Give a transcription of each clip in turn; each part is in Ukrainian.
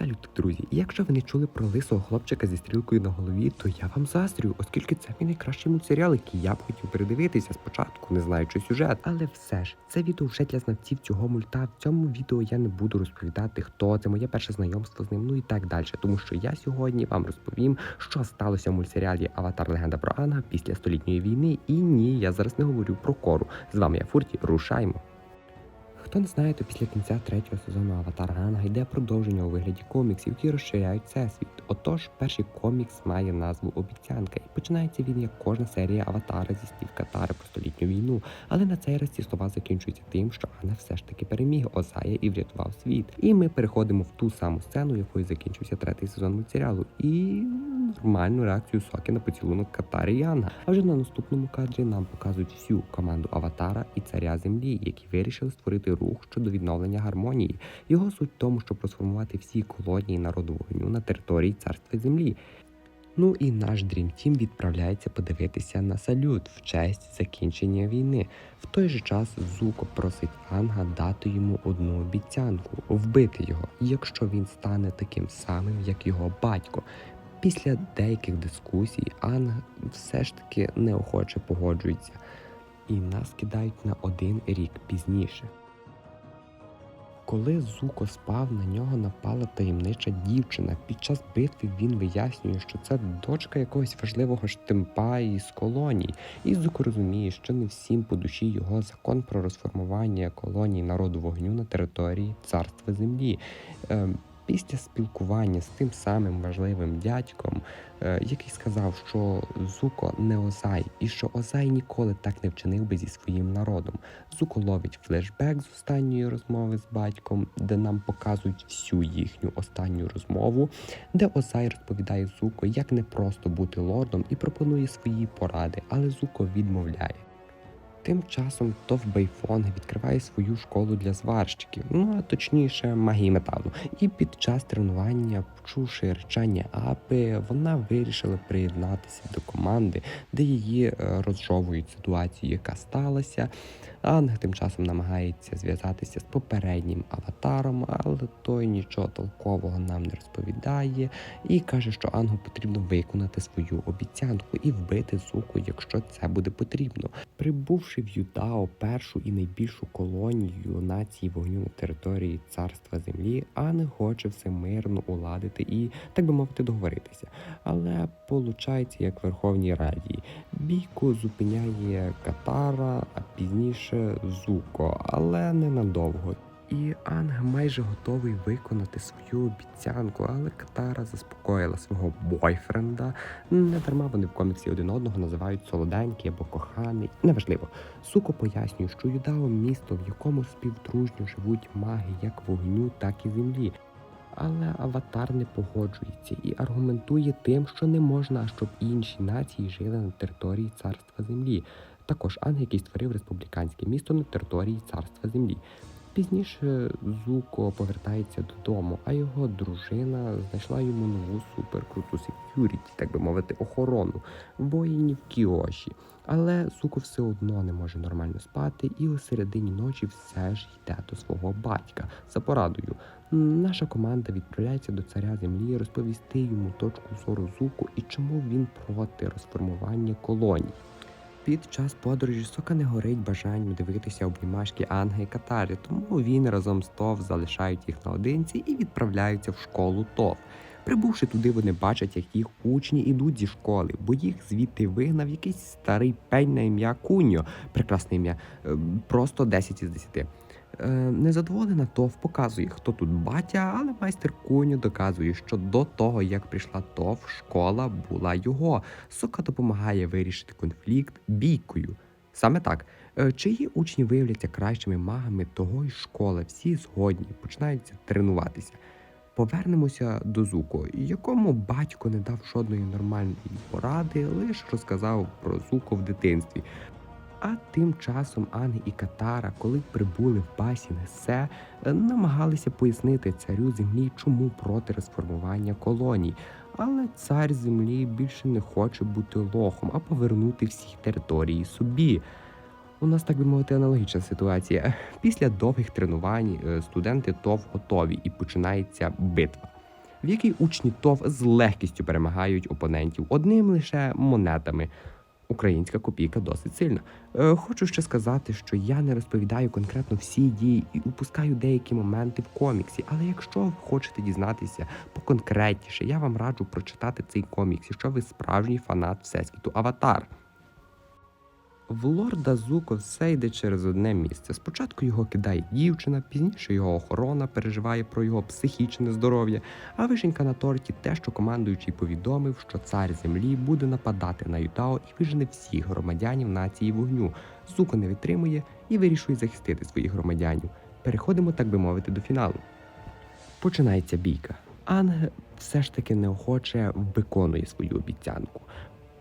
Салют, друзі! Якщо ви не чули про лисого хлопчика зі стрілкою на голові, то я вам заздрю, оскільки це мій найкращий мультсеріал, який я б хотів передивитися спочатку, не знаючи сюжет. Але все ж, це відео вже для знавців цього мульта. В цьому відео я не буду розповідати, хто це моє перше знайомство з ним, ну і так далі. Тому що я сьогодні вам розповім, що сталося в мультсеріалі Аватар Легенда про Анга після столітньої війни. І ні, я зараз не говорю про кору. З вами я Фурті, рушаймо. Хто не знає, то після кінця третього сезону Аватар Ганга йде продовження у вигляді коміксів, які розширяють всесвіт. Отож, перший комікс має назву Обіцянка, і починається він як кожна серія Аватара зі слів Катари про столітню війну. Але на цей раз ці слова закінчуються тим, що Анна все ж таки переміг Озая і врятував світ. І ми переходимо в ту саму сцену, якою закінчився третій сезон мультсеріалу. І нормальну реакцію Соки на поцілунок Катари і А вже на наступному кадрі нам показують всю команду Аватара і царя землі, які вирішили створити рух щодо відновлення гармонії. Його суть в тому, щоб трансформувати всі колонії народу вогню на території царства землі. Ну і наш Dream Team відправляється подивитися на салют в честь закінчення війни. В той же час Зуко просить Анга дати йому одну обіцянку вбити його, якщо він стане таким самим, як його батько. Після деяких дискусій Анг все ж таки неохоче погоджується, і нас кидають на один рік пізніше. Коли Зуко спав, на нього напала таємнича дівчина. Під час битви він вияснює, що це дочка якогось важливого штемпа із колоній. І Зуко розуміє, що не всім по душі його закон про розформування колоній народу вогню на території царства землі. Після спілкування з тим самим важливим дядьком, е, який сказав, що Зуко не Озай, і що Озай ніколи так не вчинив би зі своїм народом. Зуко ловить флешбек з останньої розмови з батьком, де нам показують всю їхню останню розмову, де Озай розповідає Зуко, як не просто бути лордом, і пропонує свої поради, але Зуко відмовляє. Тим часом Тов Бейфонг відкриває свою школу для зварщиків, ну а точніше магії металу. І під час тренування, почувши речання апи, вона вирішила приєднатися до команди, де її е, розжовують ситуацію, яка сталася. Анг тим часом намагається зв'язатися з попереднім аватаром, але той нічого толкового нам не розповідає і каже, що Ангу потрібно виконати свою обіцянку і вбити Зуку, якщо це буде потрібно. Прибувши в Ютао першу і найбільшу колонію нації вогню на території царства землі, Анг хоче все мирно уладити і, так би мовити, договоритися. Але получається, як Верховній Раді. Бійку зупиняє Катара, а пізніше Зуко, але ненадовго. І Анг майже готовий виконати свою обіцянку, але Катара заспокоїла свого бойфренда. Не дарма вони в коміксі один одного називають солоденький або коханий. Неважливо. Суко пояснює, що Юдао місто, в якому співдружньо живуть маги як вогню, так і землі. Але аватар не погоджується і аргументує тим, що не можна, щоб інші нації жили на території царства землі. Також Анг, який створив республіканське місто на території царства землі. Пізніше Зуко повертається додому, а його дружина знайшла йому нову суперкруту секюріті, так би мовити, охорону воїнів Кіоші. Але Зуко все одно не може нормально спати, і у середині ночі все ж йде до свого батька за порадою. Наша команда відправляється до царя землі розповісти йому точку зору Зуку і чому він проти розформування колоній. Під час подорожі Сока не горить бажанням дивитися обнімашки Анги і Катарі, тому він разом з Тов залишають їх наодинці і відправляються в школу Тов. Прибувши туди, вони бачать, як їх учні йдуть зі школи, бо їх звідти вигнав якийсь старий пень на ім'я Куньо. Прекрасне ім'я, е, просто 10 із 10. Е, Незадоволена ТОВ показує, хто тут батя, але майстер Куньо доказує, що до того, як прийшла ТОВ, школа була його. Сока допомагає вирішити конфлікт бійкою. Саме так, Е, чиї учні виявляться кращими магами того й школи, всі згодні починаються тренуватися. Повернемося до Зуко, якому батько не дав жодної нормальної поради, лише розказав про Зуко в дитинстві. А тим часом Анги і Катара, коли прибули в басі Несе, намагалися пояснити царю землі, чому проти розформування колоній. Але цар землі більше не хоче бути лохом, а повернути всі території собі. У нас, так би мовити, аналогічна ситуація. Після довгих тренувань е, студенти ТОВ готові і починається битва. в якій учні ТОВ з легкістю перемагають опонентів одним лише монетами. Українська копійка досить сильна. Е, хочу ще сказати, що я не розповідаю конкретно всі дії і упускаю деякі моменти в коміксі. Але якщо ви хочете дізнатися поконкретніше, я вам раджу прочитати цей комікс, якщо ви справжній фанат всесвіту Аватар. В лорда Зуко все йде через одне місце. Спочатку його кидає дівчина, пізніше його охорона переживає про його психічне здоров'я, а вишенька на торті те, що командуючий повідомив, що цар землі буде нападати на Ютао і вижене всіх громадянів нації вогню. Зуко не витримує і вирішує захистити своїх громадянів. Переходимо, так би мовити, до фіналу. Починається бійка. Анг все ж таки неохоче виконує свою обіцянку,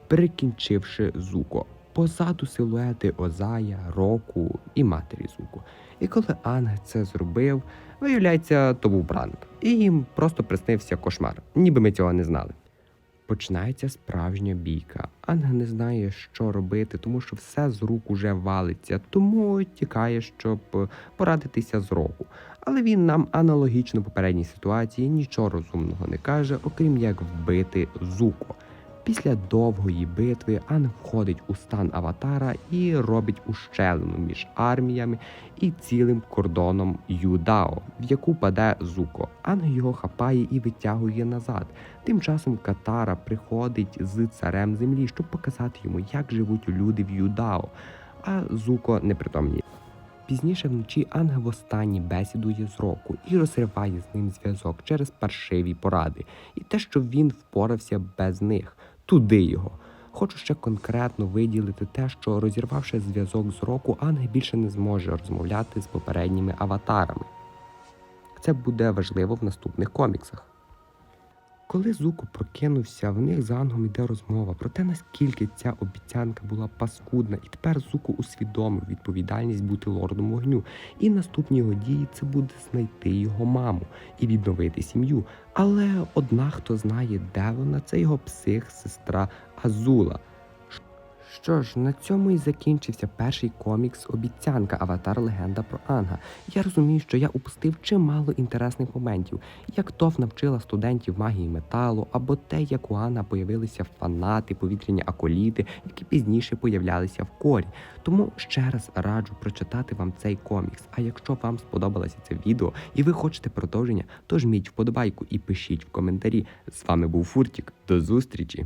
перекінчивши Зуко. Позаду силуети Озая, Року і матері Зуко. І коли Анг це зробив, виявляється, то був пранк. І їм просто приснився кошмар, ніби ми цього не знали. Починається справжня бійка. Анг не знає, що робити, тому що все з рук уже валиться, тому тікає, щоб порадитися з року. Але він нам аналогічно попередній ситуації нічого розумного не каже, окрім як вбити Зуко. Після довгої битви Анг входить у стан аватара і робить ущелину між арміями і цілим кордоном Юдао, в яку паде Зуко. Анг його хапає і витягує назад. Тим часом Катара приходить з царем землі, щоб показати йому, як живуть люди в Юдао, а Зуко непритомніє. Пізніше вночі Анг востаннє бесідує з року і розриває з ним зв'язок через паршиві поради, і те, що він впорався без них, туди його. Хочу ще конкретно виділити те, що розірвавши зв'язок з року, Анг більше не зможе розмовляти з попередніми аватарами. Це буде важливо в наступних коміксах. Коли Зуко прокинувся, в них з Ангом йде розмова про те, наскільки ця обіцянка була паскудна, і тепер Зуко усвідомив відповідальність бути лордом вогню. І наступні його дії це буде знайти його маму і відновити сім'ю. Але одна, хто знає, де вона, це його псих, сестра Азула. Що ж, на цьому і закінчився перший комікс Обіцянка Аватар Легенда про Анга. Я розумію, що я упустив чимало інтересних моментів, як ТОВ навчила студентів магії металу, або те, як у Анга появилися фанати, повітряні аколіти, які пізніше появлялися в корі. Тому ще раз раджу прочитати вам цей комікс. А якщо вам сподобалося це відео і ви хочете продовження, то жміть вподобайку і пишіть в коментарі. З вами був Фуртік. До зустрічі!